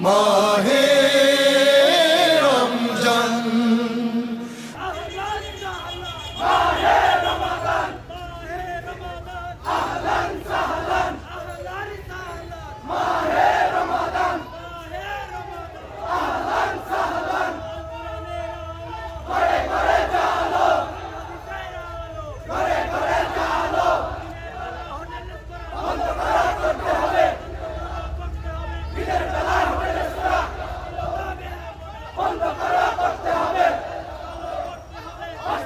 মাহে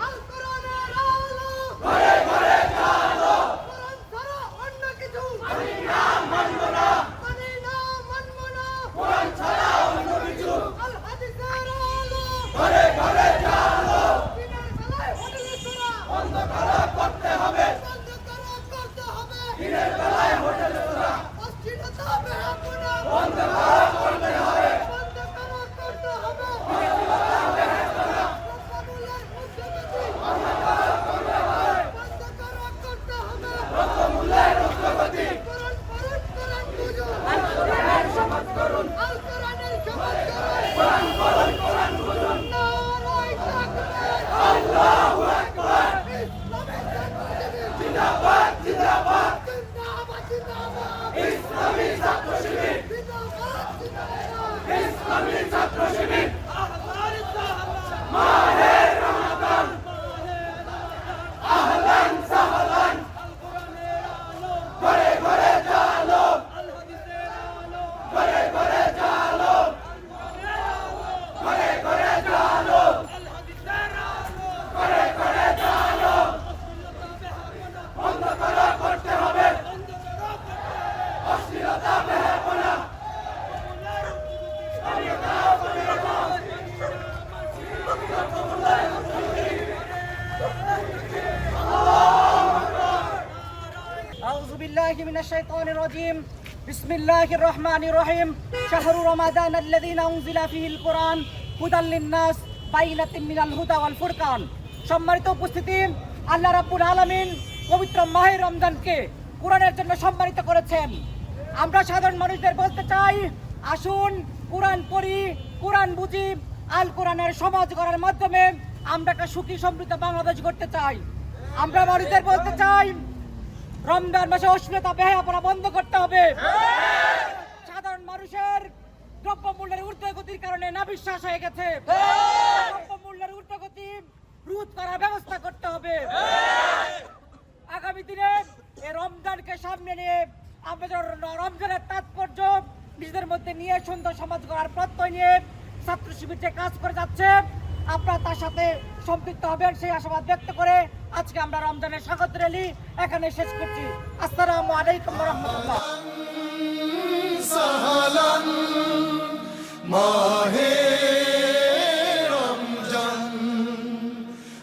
আল কোরআনের আলো ঘরে ঘরে জালো কোরআন ছাড়া অন্য কিছু মানি না মানব না মানি না মানব না কোরআন ছাড়া অন্য কিছু আল হাদিসের আলো ঘরে ঘরে জালো দিনের বেলায় হোটেলে চোরা বন্ধ করা করতে হবে বন্ধ করা করতে হবে দিনের বেলায় হোটেলে চোরা অস্থিরতা বেহাপনা বন্ধ করা করতে হবে বন্ধ করা করতে হবে রক্ষামূলক উদ্যোগতি বন্ধ করা করতে হবে রক্ষামূলক উদ্যোগতি করুন করুন করুন বুঝুন আল কোরআনের শপথ করুন আল কোরআনের শপথ করুন কোরআন করুন কোরআন বুঝুন নারায়ে তাকবীর আল্লাহু আকবার ইসলামের জন্মদিন জিন্দাবাদ জিন্দাবাদ জিন্দাবাদ জিন্দাবাদ ইসলামী ছাত্র শিবির। بالله من الشيطان الرجيم بسم الله الرحمن الرحيم شهر رمضان الذي أنزل فيه القرآن هدى للناس বাইনাত মিনাল হুদা ওয়াল ফুরকান সম্মানিত উপস্থিতি আল্লাহ রাব্বুল আলামিন পবিত্র মাহে রমজানকে কোরআনের জন্য সম্মানিত করেছেন আমরা সাধারণ মানুষদের বলতে চাই আসুন কোরআন পড়ি কোরআন বুঝি আল কোরআনের সমাজ করার মাধ্যমে আমরা একটা সুখী সমৃদ্ধ বাংলাদেশ করতে চাই আমরা মানুষদের বলতে চাই রমজান মাসে অশ্লীলতা, বেহায়াপনা বন্ধ করতে হবে। সাধারণ মানুষের দ্রব্য মূল্যের ঊর্ধ্বগতির কারণে না বিশ্বাস হয়ে গেছে। দ্রব্য মূল্যের ঊর্ধ্বগতি রোধ করার ব্যবস্থা করতে হবে। আগামী দিনে এই রমজানকে সামনে নিয়ে আমরা রমজানের তাৎপর্য নিজেদের মধ্যে নিয়ে সুন্দর সমাজ গড়ার প্রত্যয় নিয়ে ছাত্র শিবির যে কাজ করে যাচ্ছে আপনারা তার সাথে সম্পৃক্ত হবেন, সেই আশাবাদ ব্যক্ত করে আজকে আমরা রমজানের স্বাগত র্যালি এখানে শেষ করছি। আসসালামু আলাইকুম রহমতুল্লাহ।